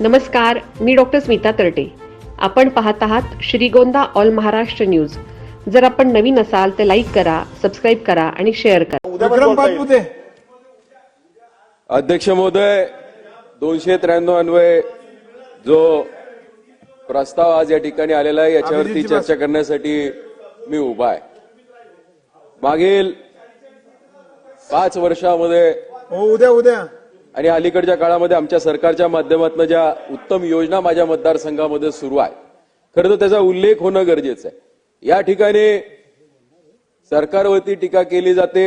नमस्कार मी डॉक्टर स्मिता तरटे. आपण पाहत आहात श्रीगोंदा ऑल महाराष्ट्र न्यूज. जर आपण नवीन असाल तर लाईक करा सबस्क्राईब करा आणि शेअर करा. अध्यक्ष महोदय दोनशे त्र्याण्णव अन्वये जो प्रस्ताव आज या ठिकाणी आलेला आहे याच्यावरती चर्चा करण्यासाठी मी उभा आहे. मागील पाच वर्षामध्ये हो उद्या उद्या. आणि अलीकडच्या काळामध्ये आमच्या सरकारच्या माध्यमातून ज्या उत्तम योजना माझ्या मतदारसंघामध्ये सुरू आहे खरं तर त्याचा उल्लेख होणं गरजेचं आहे. या ठिकाणी सरकारवरती टीका केली जाते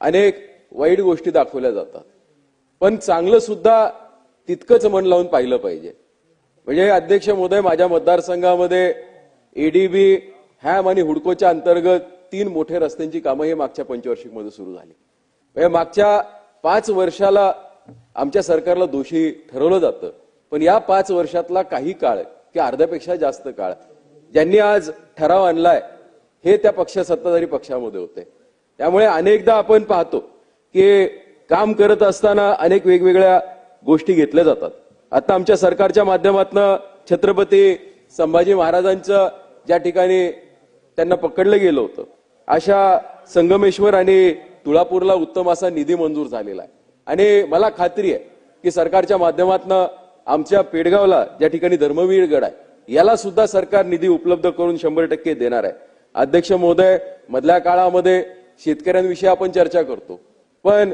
अनेक वाईट गोष्टी दाखवल्या जातात. पण चांगलं सुद्धा तितकंच मन लावून पाहिलं पाहिजे. म्हणजे अध्यक्ष महोदय माझ्या मतदारसंघामध्ये एडीबी हॅम आणि हुडकोच्या अंतर्गत तीन मोठे रस्त्यांची कामं हे मागच्या पंचवार्षिकमध्ये सुरू झाली. म्हणजे मागच्या पाच वर्षाला आमच्या सरकारला दोषी ठरवलं जातं. पण या पाच वर्षातला काही काळ की अर्ध्यापेक्षा जास्त काळ ज्यांनी आज ठराव आणलाय हे त्या पक्ष सत्ताधारी पक्षामध्ये होते. त्यामुळे अनेकदा आपण पाहतो की काम करत असताना अनेक वेगवेगळ्या गोष्टी घेतल्या जातात. आता आमच्या सरकारच्या माध्यमातनं छत्रपती संभाजी महाराजांचं ज्या ठिकाणी त्यांना पकडलं गेलं होतं अशा संगमेश्वर आणि तुळापूरला उत्तम असा निधी मंजूर झालेला आहे. आणि मला खात्री आहे की सरकारच्या माध्यमातून आमच्या पेडगावला ज्या ठिकाणी धर्मवीर गड आहे याला सुद्धा सरकार निधी उपलब्ध करून शंभर टक्के देणार आहे. अध्यक्ष महोदय मधल्या काळामध्ये शेतकऱ्यांविषयी आपण चर्चा करतो पण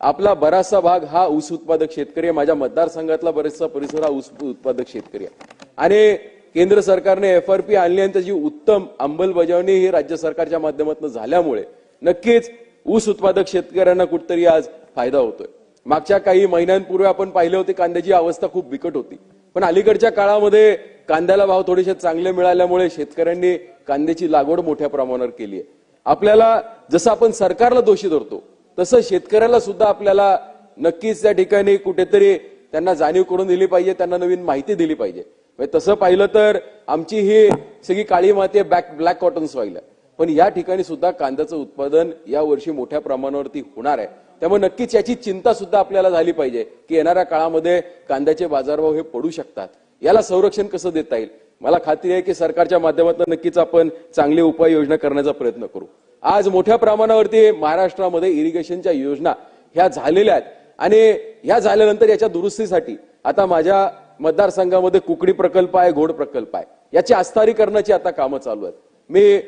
आपला बराचसा भाग हा ऊस उत्पादक शेतकरी आहे. माझ्या मतदारसंघातला बरेचसा परिसर हा ऊस उत्पादक शेतकरी आहे. आणि केंद्र सरकारने एफ आर पी आणली आणि त्याची उत्तम अंमलबजावणी ही राज्य सरकारच्या माध्यमातून झाल्यामुळे नक्कीच ऊस उत्पादक शेतकऱ्यांना कुठतरी आज फायदा होतोय. मागच्या काही महिन्यांपूर्वी आपण पाहिले होते कांद्याची अवस्था खूप बिकट होती. पण अलीकडच्या काळामध्ये कांद्याला भाव थोडेसे चांगले मिळाल्यामुळे शेतकऱ्यांनी कांद्याची लागवड मोठ्या प्रमाणावर केली आहे. आपल्याला जसं आपण सरकारला दोषी धरतो तसं शेतकऱ्याला सुद्धा आपल्याला नक्कीच त्या ठिकाणी कुठेतरी त्यांना जाणीव करून दिली पाहिजे त्यांना नवीन माहिती दिली पाहिजे. म्हणजे तसं पाहिलं तर आमची ही सगळी काळी माती बॅक ब्लॅक कॉटन सॉईल आहे. पण या ठिकाणी सुद्धा कांद्याचं उत्पादन या वर्षी मोठ्या प्रमाणावरती होणार आहे. त्यामुळे नक्कीच याची चिंता सुद्धा आपल्याला झाली पाहिजे की येणाऱ्या काळामध्ये कांद्याचे बाजारभाव हे पडू शकतात. याला संरक्षण कसं देता येईल? मला खात्री आहे की सरकारच्या माध्यमातून नक्कीच आपण चांगली उपाययोजना करण्याचा प्रयत्न करू. आज मोठ्या प्रमाणावरती महाराष्ट्रामध्ये इरिगेशनच्या योजना ह्या झालेल्या आहेत. आणि ह्या झाल्यानंतर याच्या दुरुस्तीसाठी आता माझ्या मतदारसंघामध्ये कुकडी प्रकल्प आहे घोड प्रकल्प आहे. याची आस्तारीकरणाची आता कामं चालू आहेत. मी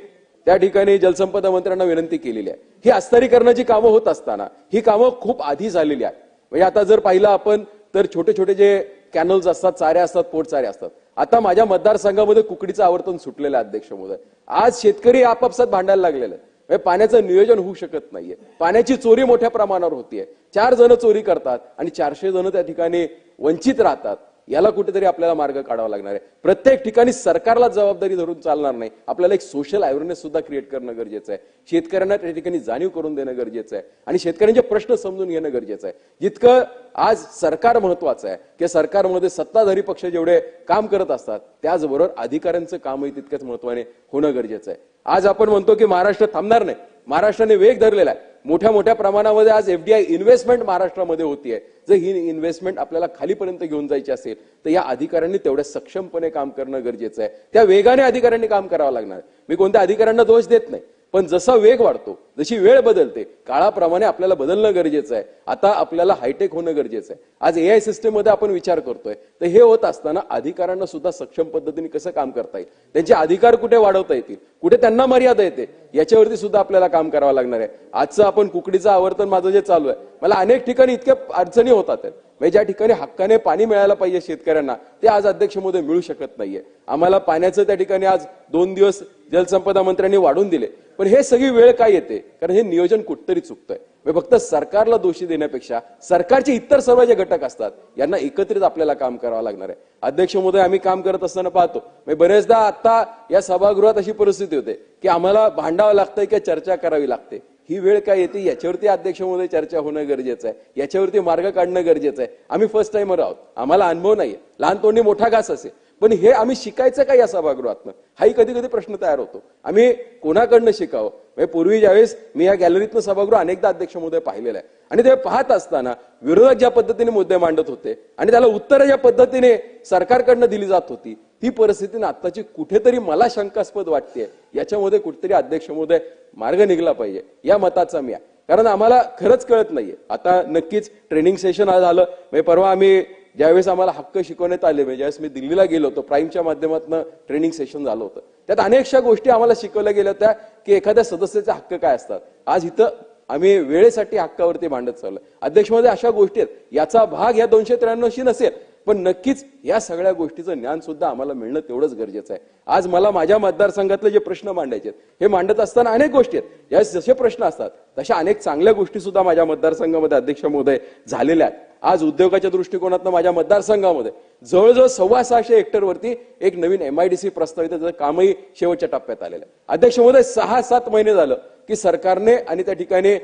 त्या ठिकाणी जलसंपदा मंत्र्यांना विनंती केलेली आहे. ही अस्तरीकरणाची कामं होत असताना ही कामं खूप आधी झालेली आहेत. म्हणजे आता जर पाहिलं आपण तर छोटे छोटे जे कॅनल्स असतात चारे असतात पोटचारे असतात. आता माझ्या मतदारसंघामध्ये कुकडीचं आवर्तन सुटलेलं आहे अध्यक्ष महोदय आज शेतकरी आपापसात भांडायला लागलेले आहे म्हणजे पाण्याचं नियोजन होऊ शकत नाहीये. पाण्याची चोरी मोठ्या प्रमाणावर होतीये. चार जण चोरी करतात आणि चारशे जण त्या ठिकाणी वंचित राहतात. याला कुठेतरी आपल्याला मार्ग काढावा लागणार आहे. प्रत्येक ठिकाणी सरकारला जबाबदारी धरून चालणार नाही. आपल्याला एक सोशल अवेअरनेस सुद्धा क्रिएट करणं गरजेचं आहे. शेतकऱ्यांना त्या ठिकाणी जाणीव करून देणं गरजेचं आहे. आणि शेतकऱ्यांचे प्रश्न समजून घेणं गरजेचं आहे. जितकं आज सरकार महत्वाचं आहे की सरकारमध्ये सत्ताधारी पक्ष जेवढे काम करत असतात त्याचबरोबर अधिकाऱ्यांचं कामही तितकंच महत्वाने होणं गरजेचं आहे. आज आपण म्हणतो की महाराष्ट्र थांबणार नाही. महाराष्ट्राने वेग धरलेला आहे. मोठ्या मोठ्या प्रमाणामध्ये आज एफडीआय इन्व्हेस्टमेंट महाराष्ट्रामध्ये होतीये. जर ही इन्व्हेस्टमेंट आपल्याला खालीपर्यंत घेऊन जायची असेल तर या अधिकाऱ्यांनी तेवढ्या सक्षमपणे काम करणं गरजेचं आहे. त्या वेगाने अधिकाऱ्यांनी काम करावं लागणार. मी कोणत्या अधिकाऱ्यांना दोष देत नाही. पण जसा वेग वाढतो जशी वेळ बदलते काळाप्रमाणे आपल्याला बदलणं गरजेचं आहे. आता आपल्याला हायटेक होणं गरजेचं आहे. आज ए आय सिस्टीममध्ये आपण विचार करतोय तर हे होत असताना अधिकाऱ्यांना सुद्धा सक्षम पद्धतीने कसं काम करता येईल? त्यांचे अधिकार कुठे वाढवता येतील? कुठे त्यांना मर्यादा येते? याच्यावरती सुद्धा आपल्याला काम करावं लागणार आहे. आजचं आपण कुकडीचं आवर्तन माझं जे चालू आहे मला अनेक ठिकाणी इतक्या अडचणी होतात म्हणजे ज्या ठिकाणी हक्काने पाणी मिळायला पाहिजे शेतकऱ्यांना ते आज अध्यक्ष मोदी मिळू शकत नाहीये. आम्हाला पाण्याचं त्या ठिकाणी आज दोन दिवस जलसंपदा मंत्र्यांनी वाढून दिले. पण हे सगळी वेळ काय येते? कारण हे नियोजन कुठतरी चुकतंय. म्हणजे फक्त सरकारला दोषी देण्यापेक्षा सरकारचे इतर सर्व जे घटक असतात यांना एकत्रित आपल्याला काम करावं लागणार आहे. अध्यक्ष महोदय आम्ही काम करत असताना पाहतो. म्हणजे बरेचदा आता या सभागृहात अशी परिस्थिती होते की आम्हाला भांडावं लागतंय किंवा चर्चा करावी लागते. ही वेळ काय येते? याच्यावरती अध्यक्ष महोदय चर्चा होणं गरजेचं आहे. याच्यावरती मार्ग काढणं गरजेचं आहे. आम्ही फर्स्ट टाइमर आहोत. आम्हाला अनुभव नाहीये. लहान तोंडी मोठा घास असेल. पण हे आम्ही शिकायचं काय या सभागृहातनं? हाही कधी कधी प्रश्न तयार होतो. आम्ही कोणाकडनं शिकावं? म्हणजे पूर्वी ज्यावेळेस मी या गॅलरीतनं सभागृह अनेकदा अध्यक्ष महोदय पाहिलेला आहे. आणि ते पाहत असताना विरोधक ज्या पद्धतीने मुद्दे मांडत होते आणि त्याला उत्तरं ज्या पद्धतीने सरकारकडनं दिली जात होती ती परिस्थिती आत्ताची कुठेतरी मला शंकास्पद वाटते याच्यामध्ये कुठेतरी अध्यक्ष महोदय मार्ग निघला पाहिजे. या मताचा मी आहे. कारण आम्हाला खरंच कळत नाहीये. आता नक्कीच ट्रेनिंग सेशन आज झालं. म्हणजे परवा आम्ही ज्यावेळेस आम्हाला हक्क शिकवण्यात आले म्हणजे ज्यावेळेस मी दिल्लीला गेलो होतो प्राईमच्या माध्यमातून ट्रेनिंग सेशन झालं होतं. त्यात अनेकशा गोष्टी आम्हाला शिकवल्या गेल्या होत्या की एखाद्या सदस्याचे हक्क काय असतात. आज इथं आम्ही वेळेसाठी हक्कावरती मांडत चाललो अध्यक्षमध्ये अशा गोष्टी आहेत. याचा भाग या दोनशे त्र्याण्णवशी नसेल पण नक्कीच या सगळ्या गोष्टीचं ज्ञान सुद्धा आम्हाला मिळणं तेवढंच गरजेचं आहे. आज मला माझ्या मतदारसंघातले जे प्रश्न मांडायचे हे मांडत असताना अनेक गोष्टी आहेत. या जसे प्रश्न असतात तशा अनेक चांगल्या गोष्टी सुद्धा माझ्या मतदारसंघामध्ये अध्यक्ष महोदय झालेल्या आहेत. आज उद्योगाच्या दृष्टिकोनातनं माझ्या मतदारसंघामध्ये जवळजवळ सव्वा सहाशे हेक्टरवरती एक नवीन एमआयडीसी प्रस्तावित त्याचं कामही शेवटच्या टप्प्यात आलेलं आहे. अध्यक्ष महोदय सहा सात महिने झालं की सरकारने आणि त्या ठिकाणी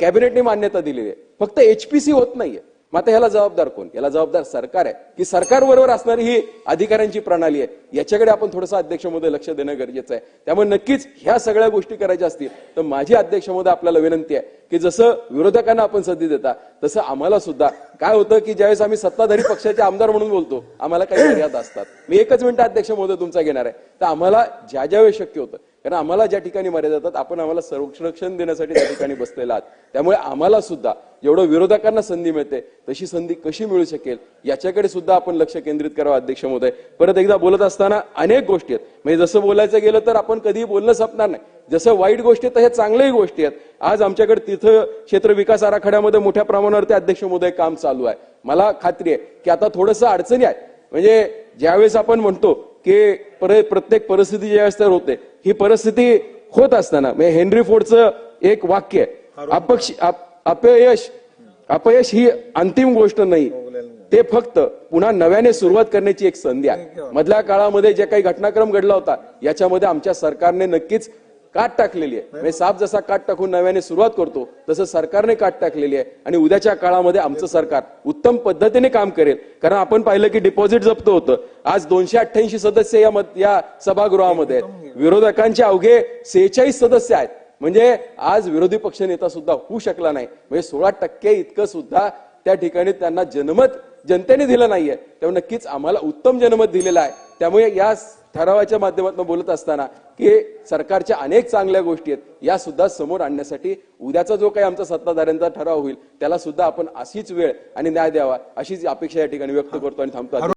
कॅबिनेटने मान्यता दिलेली आहे. फक्त एचपीसी होत नाहीये. मग आता याला जबाबदार कोण? याला जबाबदार सरकार आहे. की सरकार बरोबर असणारी ही अधिकाऱ्यांची प्रणाली आहे. याच्याकडे आपण थोडंसं अध्यक्षमध्ये लक्ष देणं गरजेचं आहे. त्यामुळे नक्कीच ह्या सगळ्या गोष्टी करायच्या असतील तर माझी अध्यक्षमध्ये आपल्याला विनंती आहे की जसं विरोधकांना आपण संधी देता तसं आम्हाला सुद्धा. काय होतं की ज्यावेळेस आम्ही सत्ताधारी पक्षाचे आमदार म्हणून बोलतो आम्हाला काही मर्यादा असतात. मी एकच मिनिट अध्यक्ष महोदय तुमचा घेणार आहे. तर आम्हाला ज्या ज्या वेळेस शक्य होतं कारण आम्हाला ज्या ठिकाणी मर्यादा जातात आपण आम्हाला संरक्षण देण्यासाठी त्या ठिकाणी बसलेला आहात. त्यामुळे आम्हाला सुद्धा जेवढं विरोधकांना संधी मिळते तशी संधी कशी मिळू शकेल याच्याकडे सुद्धा आपण लक्ष केंद्रित करावं अध्यक्ष महोदय. परत एकदा बोलत असताना अनेक गोष्टी आहेत. म्हणजे जसं बोलायचं गेलं तर आपण कधीही बोलणं संपणार नाही. जसं वाईट गोष्टी आहेत तशा चांगल्याही गोष्टी आहेत. आज आमच्याकडे तिथं क्षेत्र विकास आराखड्यामध्ये मोठ्या प्रमाणावरती अध्यक्ष महोदय काम चालू आहे. मला खात्री आहे की आता थोडंसं अडचणी आहे म्हणजे ज्यावेळेस आपण म्हणतो की पर- प्रत्येक परिस्थिती ज्यावेळेस तर होते ही परिस्थिती होत असताना म्हणजे हेनरी फोर्डचं एक वाक्य आहे. अपक्ष अप- अपयश अपयश ही अंतिम गोष्ट नाही. ते फक्त पुन्हा नव्याने सुरुवात करण्याची एक संधी आहे. मधल्या काळामध्ये जे काही घटनाक्रम घडला होता याच्यामध्ये आमच्या सरकारने नक्कीच काट टाकलेली आहे. म्हणजे साप जसा काट टाकून नव्याने सुरुवात करतो तसं सरकारने काट टाकलेली आहे. आणि उद्याच्या काळामध्ये आमचं सरकार उत्तम पद्धतीने काम करेल. कारण आपण पाहिलं की डिपॉझिट जप्त होतं. आज दोनशे अठ्ठ्याऐंशी सदस्य या मत- या सभागृहामध्ये आहेत. विरोधकांचे अवघे सेहेचाळीस सदस्य आहेत. म्हणजे आज विरोधी पक्ष नेता सुद्धा होऊ शकला नाही. म्हणजे सोळा टक्के इतकं सुद्धा त्या ठिकाणी त्यांना जनमत जनतेने दिलं नाहीये. त्यामुळे नक्कीच आम्हाला उत्तम जनमत दिलेलं आहे. त्यामुळे या ठरावाच्या माध्यमातून बोलत असताना की सरकारच्या अनेक चांगल्या गोष्टी आहेत या सुद्धा समोर आणण्यासाठी उद्याचा जो काही आमचा सत्ताधाऱ्यांचा ठराव होईल त्याला सुद्धा आपण अशीच वेळ आणि न्याय द्यावा अशीच अपेक्षा या ठिकाणी व्यक्त करतो आणि थांबतो.